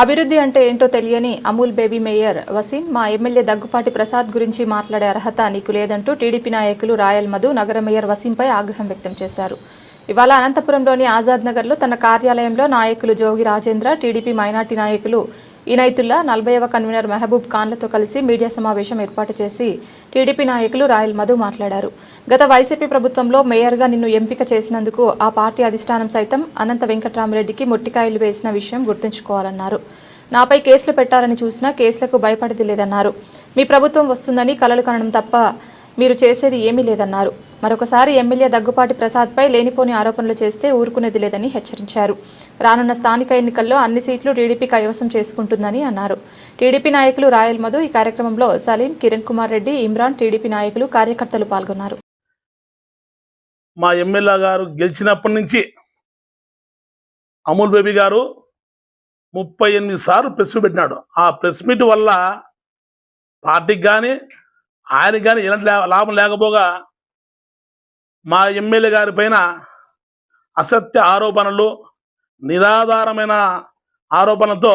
అభివృద్ధి అంటే ఏంటో తెలియని అమూల్ బేబీ మేయర్ వసీం మా ఎమ్మెల్యే దగ్గుపాటి ప్రసాద్ గురించి మాట్లాడే అర్హత నీకు లేదంటూ టీడీపీ నాయకులు రాయల్ మధు నగర మేయర్ వసీంపై ఆగ్రహం వ్యక్తం చేశారు. ఇవాళ అనంతపురంలోని ఆజాద్ నగర్లో తన కార్యాలయంలో నాయకులు జోగి రాజేంద్ర టీడీపీ మైనార్టీ నాయకులు ఇనైతుల్లా నలభైవ కన్వీనర్ మెహబూబ్ ఖాన్లతో కలిసి మీడియా సమావేశం ఏర్పాటు చేసి టీడీపీ నాయకులు రాయల్ మధు మాట్లాడారు. గత వైసీపీ ప్రభుత్వంలో మేయర్గా నిన్ను ఎంపిక చేసినందుకు ఆ పార్టీ అధిష్టానం సైతం అనంత వెంకటరామరెడ్డికి మొట్టికాయలు వేసిన విషయం గుర్తుంచుకోవాలన్నారు. నాపై కేసులు పెట్టాలని చూసినా కేసులకు భయపడది లేదన్నారు. మీ ప్రభుత్వం వస్తుందని కలలు కనడం తప్ప మీరు చేసేది ఏమీ లేదన్నారు. మరొకసారి ఎమ్మెల్యే దగ్గుపాటి ప్రసాద్పై లేనిపోని ఆరోపణలు చేస్తే ఊరుకునేది లేదని హెచ్చరించారు. రానున్న స్థానిక ఎన్నికల్లో అన్ని సీట్లు టీడీపీ కైవసం చేసుకుంటుందని అన్నారు. టీడీపీ నాయకులు రాయల్ మధు ఈ కార్యక్రమంలో సలీం కిరణ్ కుమార్ రెడ్డి ఇమ్రాన్ టీడీపీ నాయకులు కార్యకర్తలు పాల్గొన్నారు. మా ఎమ్మెల్యే గారు గెలిచినప్పటి నుంచి అమూల్ బేబీ గారు ముప్పై ఎనిమిది సార్లు ప్రెస్ పెట్టినాడు. ఆ ప్రెస్ మీట్ వల్ల పార్టీకి కానీ ఆయనకి కానీ ఎలాంటి లా- లాభం లేకపోగా మా ఎమ్మెల్యే గారి పైన అసత్య ఆరోపణలు నిరాధారమైన ఆరోపణలతో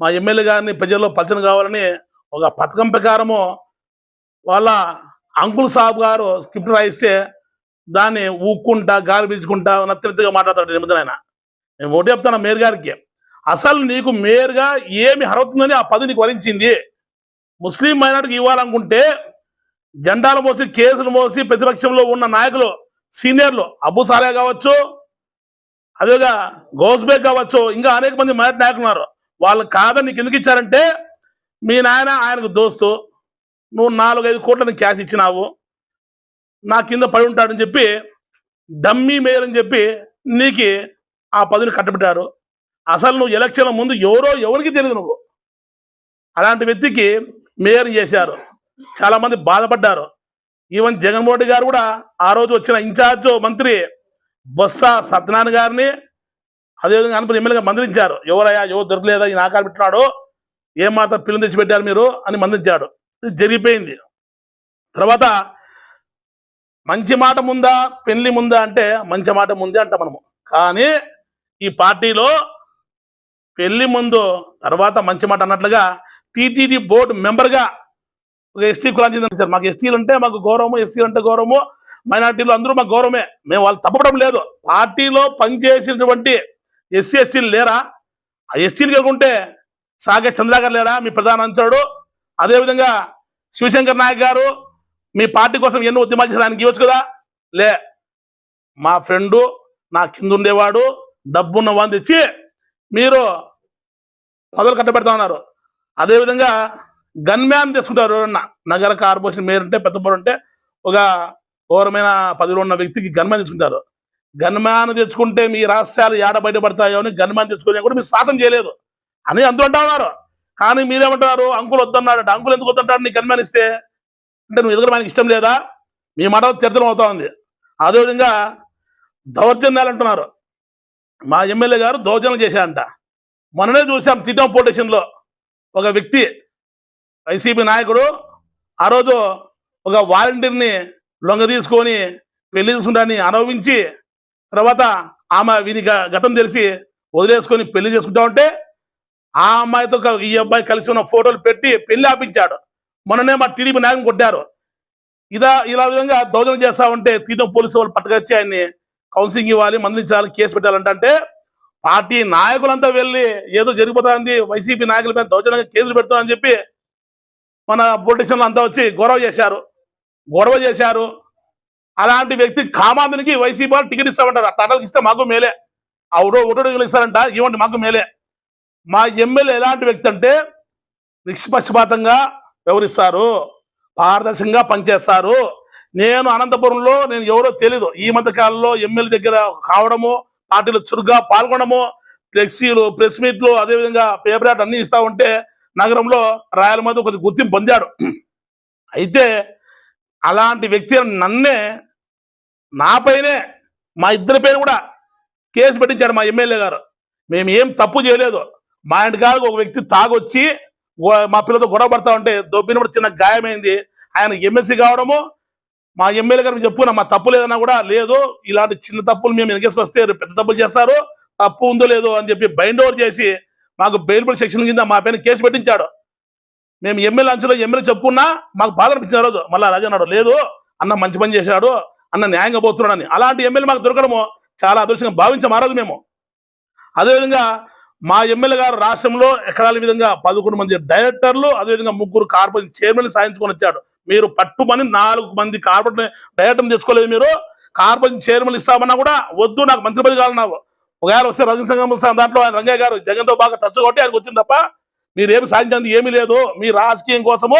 మా ఎమ్మెల్యే గారిని ప్రజల్లో పచ్చని కావాలని ఒక పథకం ప్రకారము వాళ్ళ అంకుల్ సాబ్ గారు స్క్రిప్ట్ రాయిస్తే దాన్ని ఊక్కుంటా గాలి పీల్చుకుంటా మాట్లాడతాడు నిమిత్తం ఆయన నేను ఒకటి చెప్తాను మేయర్ గారికి. అసలు నీకు మేయర్గా ఏమి అర్హతుందని ఆ పది నీకు వరించింది. ముస్లిం మైనార్టీకి ఇవ్వాలనుకుంటే జెండాలు మోసి కేసులు మోసి ప్రతిపక్షంలో ఉన్న నాయకులు సీనియర్లు అబు కావచ్చు అదేగా గౌస్బేగ్ కావచ్చు ఇంకా అనేక మంది మొదటి నాయకులు ఉన్నారు. వాళ్ళు కాదని నీకు ఎందుకు ఇచ్చారంటే మీ నాయన ఆయనకు దోస్తు నువ్వు నాలుగైదు కోట్లని క్యాష్ ఇచ్చినావు నా కింద పడి ఉంటాడని చెప్పి డమ్మీ మేయర్ అని చెప్పి నీకు ఆ పదవిని కట్టబెట్టారు. అసలు నువ్వు ఎలక్షన్ ముందు ఎవరో ఎవరికి తెలియదు నువ్వు. అలాంటి వ్యక్తికి మేయర్ చేశారు. చాలా మంది బాధపడ్డారు. ఈవెన్ జగన్మోహన్ రెడ్డి గారు కూడా ఆ రోజు వచ్చిన ఇన్ఛార్జ్ మంత్రి బొత్స సత్యనారాయణ గారిని అదేవిధంగా అనుకుని ఎమ్మెల్యేగా మందలించారు. ఎవరయ్యా ఎవరు దొరకలేదా ఈ నాకాలు పెట్టినాడు ఏం మాత్రం పిల్లలు తెచ్చి పెట్టారు మీరు అని మందించాడు ఇది జరిగిపోయింది. తర్వాత మంచి మాట ముందా పెళ్ళి ముందా అంటే మంచి మాట ముందే అంట మనము. కానీ ఈ పార్టీలో పెళ్ళి ముందు తర్వాత మంచి మాట అన్నట్లుగా టీటీడీ బోర్డు మెంబర్గా ఒక ఎస్టీ కులానికి చెందిన సార్. మాకు ఎస్టీలు అంటే మాకు గౌరవము ఎస్సీలు అంటే గౌరవము. మైనార్టీలు అందరూ మాకు గౌరవమే. మేము వాళ్ళు తప్పడం లేదు. పార్టీలో పనిచేసినటువంటి ఎస్సీ ఎస్టీలు లేరా? ఆ ఎస్టీలు కనుకుంటే సాగే చంద్రగారు లేరా మీ ప్రధాన అంచాడు అదేవిధంగా శివశంకర్ నాయక్ గారు మీ పార్టీ కోసం ఎన్నో ఉద్యమాలు చేశారు ఆయనకి ఇవ్వచ్చు కదా? లే మా ఫ్రెండు నా కింద ఉండేవాడు. డబ్బున్న వాడిని తెచ్చి మీరు పదవులు కట్టబెడతా ఉన్నారు. అదేవిధంగా గన్ మ్యాన్ తెచ్చుకుంటారు ఎవరన్నా. నగర కార్పొరేషన్ మేయర్ అంటే పెద్ద బోర్డు ఉంటే ఒక ఓరమైన పదిలో ఉన్న వ్యక్తికి గన్ మ్యాన్ తెచ్చుకుంటారు. గన్ మ్యాన్ తెచ్చుకుంటే మీ రాష్ట్రాలు ఏడ బయటపడతాయో అని గన్ మ్యాన్ కూడా మీరు శాతం చేయలేదు. అని అందరూ అంటా ఉన్నారు. కానీ మీరేమంటారు అంకుల్ వద్దన్నాడు అంటే అంకుల్ ఎందుకు వద్దంటాడు? నీకు గన్ మ్యాన్ ఇస్తే అంటే నువ్వు ఎదుగు మనకి ఇష్టం లేదా? మీ మాట చరిత్రం అవుతా ఉంది. అదేవిధంగా దౌర్జన్యాలు అంటున్నారు. మా ఎమ్మెల్యే గారు దౌర్జన్యం చేశారంట. మొన్ననే చూసాం చిట్టం పొలిటీషన్లో ఒక వ్యక్తి వైసీపీ నాయకుడు ఆ రోజు ఒక వాలంటీర్ని లొంగ తీసుకొని పెళ్ళి చేసుకుంటాన్ని అనుభవించి తర్వాత ఆమె వీని గ- గతం తెలిసి వదిలేసుకొని పెళ్ళి చేసుకుంటా ఉంటే ఆ అమ్మాయితో ఈ అబ్బాయి కలిసి ఉన్న ఫోటోలు పెట్టి పెళ్ళి ఆపించాడు. మొన్ననే మా టీడీపీ నాయకుని కొట్టారు. ఇదా ఇలా విధంగా దౌర్జన్యం చేస్తా ఉంటే తీర్థం పోలీసు వాళ్ళు పట్టుకొచ్చి ఆయన్ని కౌన్సిలింగ్ ఇవ్వాలి మందించాలి కేసు పెట్టాలంటే పార్టీ నాయకులంతా వెళ్ళి ఏదో జరిగిపోతుంది వైసీపీ నాయకుల మీద దౌర్జన్యంగా కేసులు పెడతామని చెప్పి మన పొలిటీషియన్లు అంతా వచ్చి గొడవ చేశారు. గొడవ చేశారు. అలాంటి వ్యక్తి కామాంధునికి వైసీపీ వాళ్ళు టికెట్ ఇస్తామంటారు. ఆ ఇస్తే మాకు మేలే. ఆ ఒకటో ఇస్తారంట ఇవ్వండి మాకు మేలే. మా ఎమ్మెల్యే ఎలాంటి వ్యక్తి అంటే నిష్పక్షపాతంగా వ్యవహరిస్తారు. పారదర్శకంగా పనిచేస్తారు. నేను అనంతపురంలో నేను ఎవరో తెలీదు. ఈ మధ్యకాలంలో ఎమ్మెల్యే దగ్గర కావడము పార్టీలో చురుగ్గా పాల్గొనడము ఫ్లెక్సీలు ప్రెస్ మీట్లు అదేవిధంగా పేపర్ యాడ్ అన్ని ఇస్తా ఉంటే నగరంలో రాయల మీద కొద్ది గుర్తింపు పొందాడు. అయితే అలాంటి వ్యక్తి నన్నే నాపైనే మా ఇద్దరి పైన కూడా కేసు పెట్టించాడు మా ఎమ్మెల్యే గారు. మేము ఏం తప్పు చేయలేదు. మా ఇంటికాడ ఒక వ్యక్తి తాగొచ్చి గో- మా పిల్లలతో గొడవ పడతా ఉంటే దొబ్బినప్పుడు చిన్న గాయమైంది. ఆయన ఎమ్మెల్సీ కావడము మా ఎమ్మెల్యే గారు చెప్పుకున్నా మా తప్పు లేదన్నా కూడా లేదు. ఇలాంటి చిన్న తప్పులు మేము వెనకేసుకొస్తే పెద్ద తప్పులు చేస్తారు. తప్పు ఉందో లేదో అని చెప్పి బైండ్ ఓవర్ చేసి మాకు బెయిల్బుల్ సెక్షన్ కింద మా పైన కేసు పెట్టించాడు. మేము ఎమ్మెల్యే అంచులో ఎమ్మెల్యే చెప్పుకున్నా మాకు బాధ అనిపించిన రోజు. మళ్ళీ రాజు అన్నాడు లేదు అన్న మంచి పని చేశాడు అన్న న్యాయంగా పోతున్నాడని. అలాంటి ఎమ్మెల్యే మాకు దొరకడము చాలా అదృష్టంగా భావించాం ఆ రోజు మేము. అదేవిధంగా మా ఎమ్మెల్యే గారు రాష్ట్రంలో ఎకరాల విధంగా పదకొండు మంది డైరెక్టర్లు అదేవిధంగా ముగ్గురు కార్పొరేషన్ చైర్మన్ సాధించుకొని వచ్చాడు. మీరు పట్టుమని నాలుగు మంది కార్పొరేషన్ డైరెక్టర్ తెచ్చుకోలేదు మీరు. కార్పొరేషన్ చైర్మన్ ఇస్తామన్నా కూడా వద్దు నాకు మంత్రి పదవి కావాలన్నావు ఒకవేళ వస్తే రజన సంఘం దాంట్లో ఆయన రంగయ్య గారు జగన్తో బాగా టచ్ కొట్టి ఆయనకు వచ్చింది తప్ప మీరేమి సాధించింది ఏమీ లేదు. మీ రాజకీయం కోసము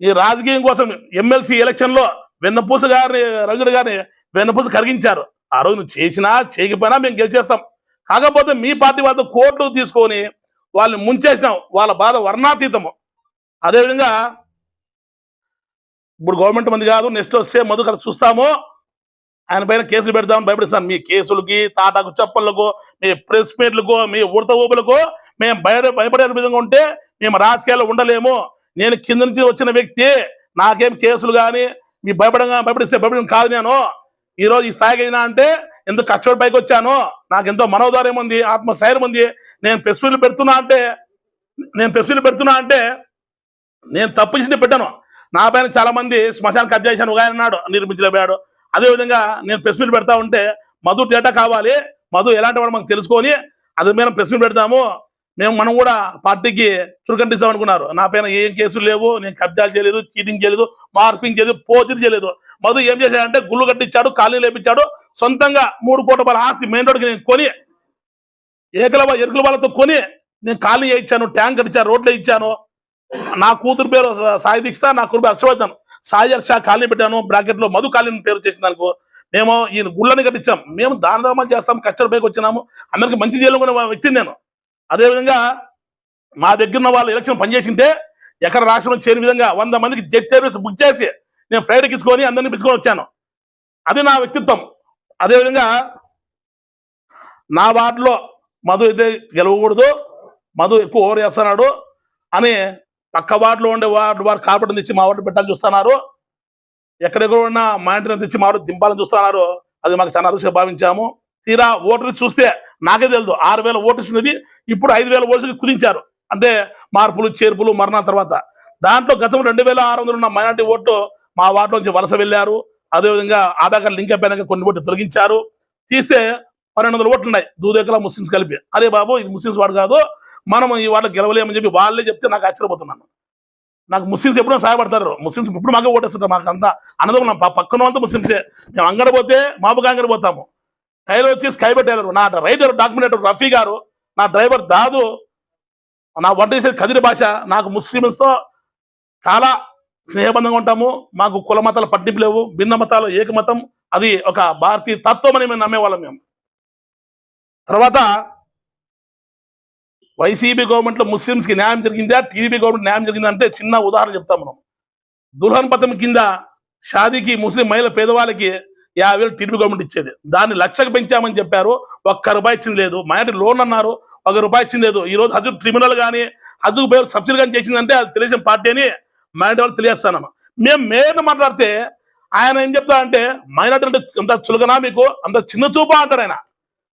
ఈ రాజకీయం కోసం ఎమ్మెల్సీ ఎలక్షన్లో వెన్నపూస గారిని రంగుడు గారిని వెన్నపూస కరిగించారు. ఆ రోజు నువ్వు చేసినా చేయకపోయినా మేము గెలిచేస్తాం. కాకపోతే మీ పార్టీ వాళ్ళతో కోట్లు తీసుకొని వాళ్ళని ముంచేసినాం. వాళ్ళ బాధ వర్ణాతీతము. అదేవిధంగా ఇప్పుడు గవర్నమెంట్ మంది కాదు నెక్స్ట్ వస్తే మధు కథ చూస్తాము. ఆయన పైన కేసులు పెడతామని భయపడిస్తాను మీ కేసులకి తాటాకు చప్పళ్ళకు మీ ప్రెస్ మీట్లకు మీ ఉడత ఊపులకు మేము భయ భయపడే విధంగా ఉంటే మేము రాజకీయాల్లో ఉండలేము. నేను కింద నుంచి వచ్చిన వ్యక్తి నాకేం కేసులు కానీ మీ భయపడంగా భయపడిస్తే భయపడడం కాదు నేను. ఈ రోజు ఈ స్థాయికి అయినా అంటే ఎంతో కష్టపడి పైకి వచ్చాను? నాకు ఎంతో మనోధార్యం ఉంది ఆత్మశైర్యం ఉంది. నేను ప్రెస్ పెడుతున్నా అంటే నేను ప్రెస్ పెడుతున్నా అంటే నేను తప్పు చేసి పెట్టాను. నా పైన చాలా మంది శ్మశానం కబ్జా చేశాను ఒక ఆయన అన్నాడు నిర్మించలేపాడు అదేవిధంగా నేను ప్రెస్ మీట్ పెడతా ఉంటే మధు డేటా కావాలి. మధు ఎలాంటి వాడు మనకు తెలుసుకొని అది మేము ప్రెస్ మీట్ పెడతాము. మేము మనం కూడా పార్టీకి చురుకంటిస్తాం అనుకున్నారు. నా పైన ఏం కేసులు లేవు నేను కబ్జాలు చేయలేదు చీటింగ్ చేయలేదు మార్పింగ్ చేయలేదు పోచర్ చేయలేదు. మధు ఏం చేశాడంటే గుళ్ళు కట్టించాడు కాలనీ లేపించాడు. సొంతంగా మూడు కోట్ల రూపాయల ఆస్తి మెయిన్ రోడ్కి నేను కొని ఏకల ఎరుకుల వాళ్ళతో కొని నేను కాలనీ ఇచ్చాను ట్యాంక్ కట్టించాను రోడ్లు ఇచ్చాను. నా కూతురు పేరు సాయి దీక్షిత నా కూతురు పేరు హర్షవర్ధన్. సాయర్ షా ఖాళీ పెట్టాను బ్రాకెట్లో మధు ఖాళీని పేరు చేసిన దానికి మేము ఈయన గుళ్ళని కట్టించాం. మేము దాన ధర్మాలు చేస్తాం కష్టపడి పైకి వచ్చినాము. అందరికి మంచి చేయాలనుకున్న వ్యక్తిని నేను. అదేవిధంగా మా దగ్గర ఉన్న వాళ్ళు ఎలక్షన్ పనిచేసింటే ఎక్కడ రాష్ట్రంలో చేరిన విధంగా వంద మందికి జెట్ సర్వీస్ బుక్ చేసి నేను ఫ్లైట్ ఎక్కించుకొని అందరినీ పిలుచుకొని వచ్చాను. అది నా వ్యక్తిత్వం. అదేవిధంగా నా వార్డులో మధు అయితే గెలవకూడదు మధు ఎక్కువ ఓవర్ చేస్తున్నాడు అని పక్క వార్డులో ఉండే వార్డు వారు కార్పొరేటర్ తెచ్చి మా వార్డు పెట్టాలని చూస్తున్నారు. ఎక్కడెక్కడ ఉన్న మా ఇంటిని తెచ్చి మా వార్డు దింపాలని చూస్తున్నారు. అది మాకు చాలా అదృష్టంగా భావించాము. తీరా ఓటర్లు చూస్తే నాకే తెలియదు ఆరు వేల ఓటర్స్ ఉన్నది ఇప్పుడు ఐదు వేల ఓటర్స్కి కుదించారు. అంటే మార్పులు చేర్పులు మరణాల తర్వాత. దాంట్లో గతం రెండు వేల ఆరు వందలు ఉన్న మైనార్టీ ఓటు మా వార్డు నుంచి వలస వెళ్ళారు. అదేవిధంగా ఆధార్ కార్డు లింక్ అయిపోయినాక కొన్ని ఓట్లు తొలగించారు. తీస్తే పన్నెండు వందల ఓట్లు ఉన్నాయి దూదేకల ముస్లిమ్స్ కలిపి. అరే బాబు ఇది ముస్లిమ్స్ వాడు కాదు. మనం ఈ వాళ్ళకి గెలవలేమని చెప్పి వాళ్ళే చెప్తే నాకు ఆశ్చర్యపోతున్నాను. నాకు ముస్లిమ్స్ ఎప్పుడో సహాయపడతారు. ముస్లిమ్స్ ఇప్పుడు మాకే ఓటేస్తుంటారు. మాకు అంతా అన్నదమ్ములం పక్కన అంతా ముస్లిమ్సే. మేము అంగడ పోతే మాపు కాంగడ పోతాము. టైలర్ వచ్చి స్కై టైలర్. నా రైటర్ డాక్యుమెంటర్ రఫీ గారు నా డ్రైవర్ దాదు. నా వంట చేసే కదిరి భాష. నాకు ముస్లిమ్స్తో చాలా స్నేహబంధంగా ఉంటాము. మాకు కుల మతాల పట్టింపు లేవు. భిన్న మతాలు ఏకమతం. అది ఒక భారతీయ తత్వం అని మేము నమ్మేవాళ్ళం మేము. తర్వాత వైసీపీ గవర్నమెంట్లో ముస్లింస్కి న్యాయం జరిగిందా? టీడీపీ గవర్నమెంట్ న్యాయం జరిగిందా అంటే చిన్న ఉదాహరణ చెప్తాం మనం. దుల్హన్ పథకం కింద షాదీకి ముస్లిం మహిళ పేదవాళ్ళకి యాభై వేలు టీడీపీ గవర్నమెంట్ ఇచ్చేది. దాన్ని లక్షకు పెంచామని చెప్పారు. ఒక్క రూపాయి ఇచ్చింది లేదు. మైనార్టీ లోన్ అన్నారు. ఒక రూపాయి ఇచ్చింది లేదు. ఈ రోజు ట్రిబ్యునల్ కానీ హజుకు పేరు సబ్సిడీ కానీ చేసిందంటే అది తెలిసిన పార్టీ అని మైనార్టీ వాళ్ళు తెలియజేస్తాను మేము మేయర్ని మాట్లాడితే ఆయన ఏం చెప్తారంటే మైనార్టీ అంటే అంత చులకనా మీకు? అంత చిన్న చూపా అంటారు ఆయన.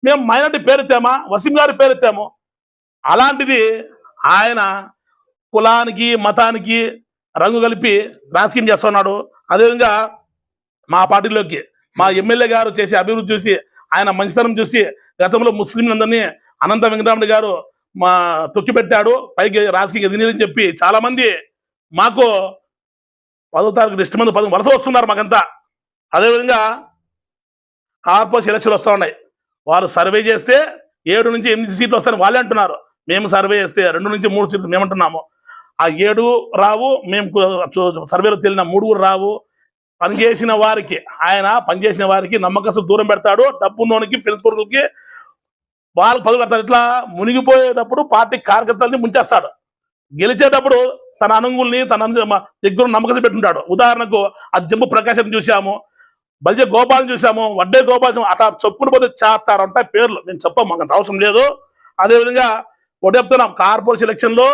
మేము మైనార్టీ పేరెత్తామా? వసీం గారి పేరెత్తాము. అలాంటిది ఆయన కులానికి మతానికి రంగు కలిపి రాజకీయం చేస్తున్నాడు. అదేవిధంగా మా పార్టీలోకి మా ఎమ్మెల్యే గారు చేసే అభివృద్ధి చూసి ఆయన మంచితనం చూసి గతంలో ముస్లింలందరినీ అనంత వెంకటరామరెడ్డి గారు మా తొక్కిపెట్టాడు. పైకి రాజకీయ ఎదినని చెప్పి చాలా మంది మాకు పదో తారీఖు ఇష్టమంది మంది వలస వస్తున్నారు మాకంతా. అదేవిధంగా కార్పొరేషన్ ఎలక్షన్లు వస్తూ ఉన్నాయి. వారు సర్వే చేస్తే ఏడు నుంచి ఎనిమిది సీట్లు వస్తాయని వాళ్ళే అంటున్నారు. మేము సర్వే చేస్తే రెండు నుంచి మూడు సీట్లు మేమంటున్నాము. ఆ ఏడు రావు మేము సర్వేలో తెలియన మూడుగురు రావు పనిచేసిన వారికి ఆయన పనిచేసిన వారికి నమ్మకస్తులు దూరం పెడతాడు. డబ్బున్నోనికి ఫ్రెండ్స్ కొడుకులకి వాళ్ళు పదులు కడతాడు ఇట్లా మునిగిపోయేటప్పుడు పార్టీ కార్యకర్తల్ని ముంచేస్తాడు. గెలిచేటప్పుడు తన అనుగుల్ని తన దగ్గర నమ్మకం పెట్టుంటాడు. ఉదాహరణకు ఆ జంబు ప్రకాశం చూసాము బల్జ గోపాలం చూసాము వడ్డే గోపాలం అట్లా చెప్పుకుని పోతే చేస్తారంట పేర్లు. నేను చెప్పాము మాకు అవసరం లేదు. అదేవిధంగా ఒకటి చెప్తున్నాం కార్పొరేషన్ ఎలక్షన్లో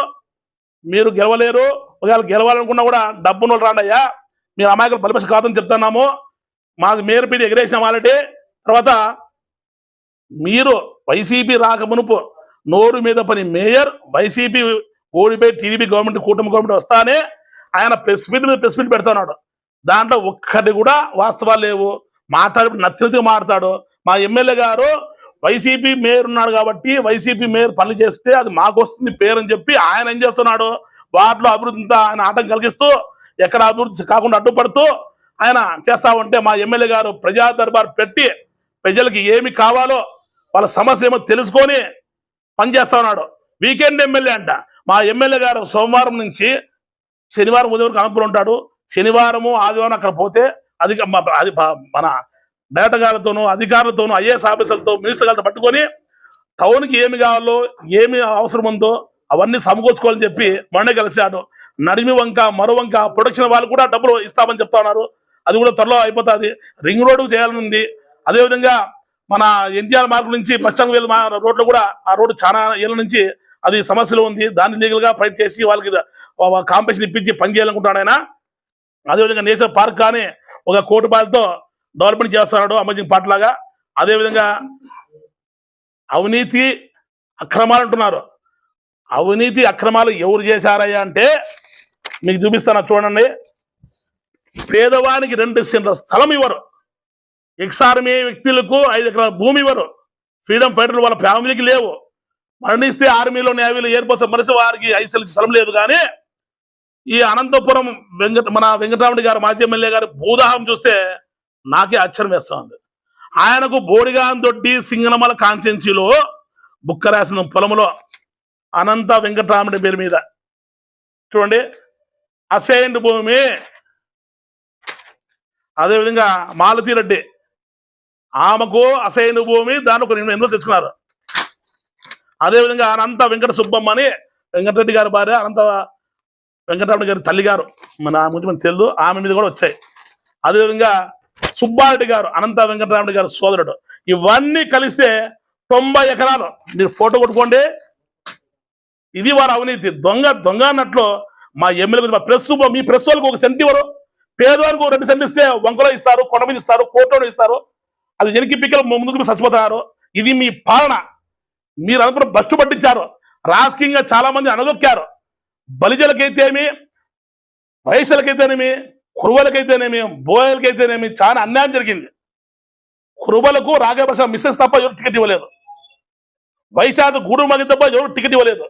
మీరు గెలవలేరు. ఒకవేళ గెలవాలనుకున్నా కూడా డబ్బును రాండయ్యా. మీరు అమాయకులు బలిపసి కాదని చెప్తున్నాము. మాకు మేరు పీడి ఎగరేసిన వాళ్ళటి తర్వాత మీరు వైసీపీ రాక మునుపు నోరు మీద పని మేయర్ వైసీపీ ఓడిపోయి టీడీపీ గవర్నమెంట్ కూటమి గవర్నమెంట్ వస్తానే ఆయన ప్రెస్ మీట్ మీద ప్రెస్ మీట్ పెడుతున్నాడు. దాంట్లో ఒక్కటి కూడా వాస్తవాలు లేవు. మాట్లాడి నచ్చినట్టుగా మాట్లాడు. మా ఎమ్మెల్యే గారు వైసీపీ మేయర్ ఉన్నాడు కాబట్టి వైసీపీ మేయర్ పనులు చేస్తే అది మాకు వస్తుంది పేరు అని చెప్పి ఆయన ఏం చేస్తున్నాడు? వాటిలో అభివృద్ధి ఆయన ఆటం కలిగిస్తూ ఎక్కడ అభివృద్ధి కాకుండా అడ్డుపడుతూ ఆయన చేస్తా ఉంటే మా ఎమ్మెల్యే గారు ప్రజా దర్బార్ పెట్టి ప్రజలకి ఏమి కావాలో వాళ్ళ సమస్య ఏమో తెలుసుకొని పనిచేస్తా ఉన్నాడు. వీకెండ్ ఎమ్మెల్యే అంట. మా ఎమ్మెల్యే గారు సోమవారం నుంచి శనివారం ఉదయం వరకు ఉంటాడు శనివారము ఆదివారం అక్కడ పోతే అది అది మన డైరెక్టర్ అధికారులతోనూ ఐఏఎస్ ఆఫీసర్లతో మినిస్టర్ గారితో పట్టుకొని టౌన్కి ఏమి కావాలో ఏమి అవసరం ఉందో అవన్నీ సమకూర్చుకోవాలని చెప్పి మొన్నే కలిశాడు నడిమి వంక మరువంక ప్రొడక్షన్ వాళ్ళు కూడా డబ్బులు ఇస్తామని చెప్తా ఉన్నారు. అది కూడా త్వరలో అయిపోతుంది. రింగ్ రోడ్డు చేయాలని ఉంది. అదేవిధంగా మన ఎన్టీఆర్ మార్గం నుంచి పశ్చిమ వేలు రోడ్లు కూడా ఆ రోడ్డు చాలా ఏళ్ళ నుంచి అది సమస్యలు ఉంది. దాన్ని లీగల్గా ఫైట్ చేసి వాళ్ళకి కాంపిటీషన్ ఇప్పించి పనిచేయాలనుకుంటాడు ఆయన. అదేవిధంగా నేషనల్ పార్క్ కానీ ఒక కోటి రూపాయలతో డెవలప్మెంట్ చేస్తున్నాడు అమర్జింగ్ పార్ట్ లాగా. అదేవిధంగా అవినీతి అక్రమాలు అంటున్నారు. అవినీతి అక్రమాలు ఎవరు చేశారయ్యా అంటే మీకు చూపిస్తాను చూడండి. పేదవానికి రెండు సెంట్ల స్థలం ఇవ్వరు. ఎక్సార్మీ వ్యక్తులకు ఐదు ఎకరాల భూమి ఇవ్వరు. ఫ్రీడమ్ ఫైటర్లు వాళ్ళ ఫ్యామిలీకి లేవు. మరణిస్తే ఆర్మీలో నేవీలో ఎయిర్ఫోర్స్ మనిషి వారికి ఐసీఎల్కి స్థలం లేదు కానీ ఈ అనంతపురం వెంకట మన వెంకటరాముడి గారు మాజీ ఎమ్మెల్యే గారి భూదాహం చూస్తే నాకే ఆశ్చర్యం వేస్తా ఉంది ఆయనకు బోడిగాన్ దొడ్డి సింగనమల కాన్స్టెన్సీలో బుక్క రాసిన పొలంలో అనంత వెంకటరాముడి పేరు మీద. చూడండి. అసైన్డ్ భూమి. అదేవిధంగా మాలతీ రెడ్డి. ఆమెకు అసైన్ భూమి దాని ఒక ఎన్నో తెచ్చుకున్నారు. అదేవిధంగా అనంత వెంకట సుబ్బమ్మ అని వెంకటరెడ్డి గారి భార్య అనంత వెంకటరమణ గారి తల్లి గారు మన ముందు గురించి మనకు తెలియదు ఆమె మీద కూడా వచ్చాయి. అదేవిధంగా సుబ్బారెడ్డి గారు అనంత వెంకటరామరెడ్డి గారు సోదరుడు. ఇవన్నీ కలిస్తే తొంభై ఎకరాలు. మీరు ఫోటో కొట్టుకోండి. ఇది వారి అవినీతి. దొంగ దొంగ అన్నట్లు మా ఎమ్మెల్యే గురించి మా ప్రెస్ మీ ప్రెస్ వాళ్ళకి ఒక సెంట్ ఇవ్వరు. పేదవారికి ఒక రెండు సెంట్ ఇస్తే వంకలో ఇస్తారు కొండ మీద ఇస్తారు కోటలో ఇస్తారు. అది ఎనికి పిక్కలు ముందుకు చచ్చిపోతారు. ఇది మీ పాలన. మీరు అనుకున్న బస్టు పట్టించారు. రాజకీయంగా చాలా మంది అనదొక్కారు. బలిజలకైతేమి వయసులకైతేనేమి కురువలకైతేనేమి బోయలకైతేనేమి చాలా అన్యాయం జరిగింది. కురుబలకు రాఘవప్రసాద్ మిస్సెస్ తప్ప ఎవరు టికెట్ ఇవ్వలేదు. వైశాఖ గూడు తప్ప ఎవరు టికెట్ ఇవ్వలేదు.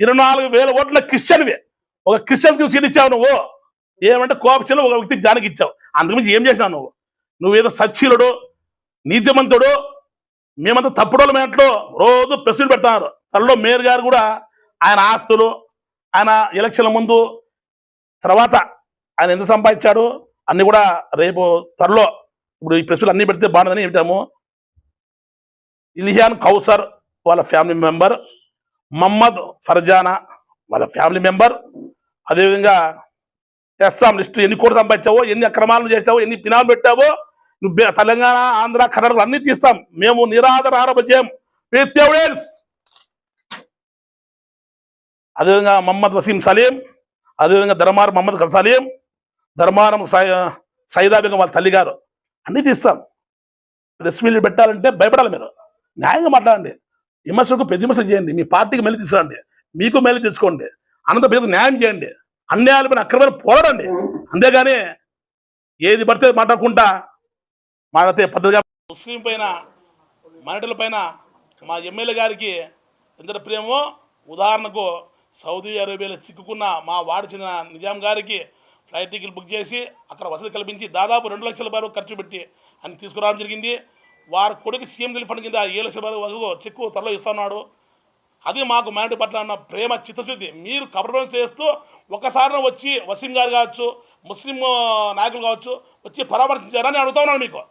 ఇరవై నాలుగు వేల ఓట్ల క్రిస్టియన్వి. ఒక క్రిస్టియన్స్కి సీట్ ఇచ్చావు నువ్వు. ఏమంటే కోపక్షన్లో ఒక వ్యక్తికి జానికి ఇచ్చావు. అంతకుమించి ఏం చేసినావు నువ్వు? నువ్వేదో సచ్చీలుడు నీతిమంతుడు మేమంతా తప్పుడోళ్ళ మేంట్లో రోజు ప్రెస్లు పెడతారు. తనలో మేయర్ గారు కూడా ఆయన ఆస్తులు ఆయన ఎలక్షన్ల ముందు తర్వాత ఆయన ఎంత సంపాదించాడు? అన్ని కూడా రేపు త్వరలో ఇప్పుడు ఈ ప్రశ్నలు అన్ని పెడితే బాగుందని ఏమిటాము ఇలియాన్ కౌసర్ వాళ్ళ ఫ్యామిలీ మెంబర్ మహమ్మద్ ఫర్జానా వాళ్ళ ఫ్యామిలీ మెంబర్ అదేవిధంగా చేస్తాం లిస్టు ఎన్ని కోట్లు సంపాదించావో ఎన్ని అక్రమాలు చేసావో ఎన్ని పినాలు పెట్టావో నువ్వు తెలంగాణ ఆంధ్ర కర్ణాటక అన్ని తీస్తాం. మేము నిరాధార చేయం విత్ ఎవిడెన్స్ అదేవిధంగా మహమ్మద్ వసీం సలీం అదేవిధంగా ధర్మారం మహమ్మద్ సలీం ధర్మారం సైదాబింగ వాళ్ళ తల్లి గారు. అన్ని తీస్తాం ప్రెస్ మీట్లు పెట్టాలంటే భయపడాలి మీరు. న్యాయంగా మాట్లాడండి. విమర్శకు ప్రతి విమర్శ చేయండి. మీ పార్టీకి మెల్లి తీసుకురండి. మీకు మెల్లి తెచ్చుకోండి. అనంత పేరు న్యాయం చేయండి. అన్యాయాలపైన అక్రమైన పోరాడండి. అంతేగాని ఏది పడితే మాట్లాడకుండా మాట్లాడితే పద్ధతిగా ముస్లిం పైన మైనార్టీల పైన మా ఎమ్మెల్యే గారికి ఎంత ప్రేమో ఉదాహరణకు సౌదీ అరేబియాలో చిక్కుకున్న మా వాడు చిన్న నిజాం గారికి ఫ్లైట్ టికెట్ బుక్ చేసి అక్కడ వసతి కల్పించి దాదాపు రెండు లక్షల రూపాయలు ఖర్చు పెట్టి అని తీసుకురావడం జరిగింది. వారి కొడుకు సీఎం రిలీఫ్ ఫండ్ కింద ఏడు లక్షల వరకు చెక్కు త్వరలో ఇస్తున్నాడు. అది మాకు మైనార్టీ పట్ల ఉన్న ప్రేమ చిత్తశుద్ధి. మీరు కబరం చేస్తూ ఒకసారి వచ్చి వసీం గారు కావచ్చు ముస్లిం నాయకులు కావచ్చు వచ్చి పరామర్శించారని అడుగుతా ఉన్నాను మీకు.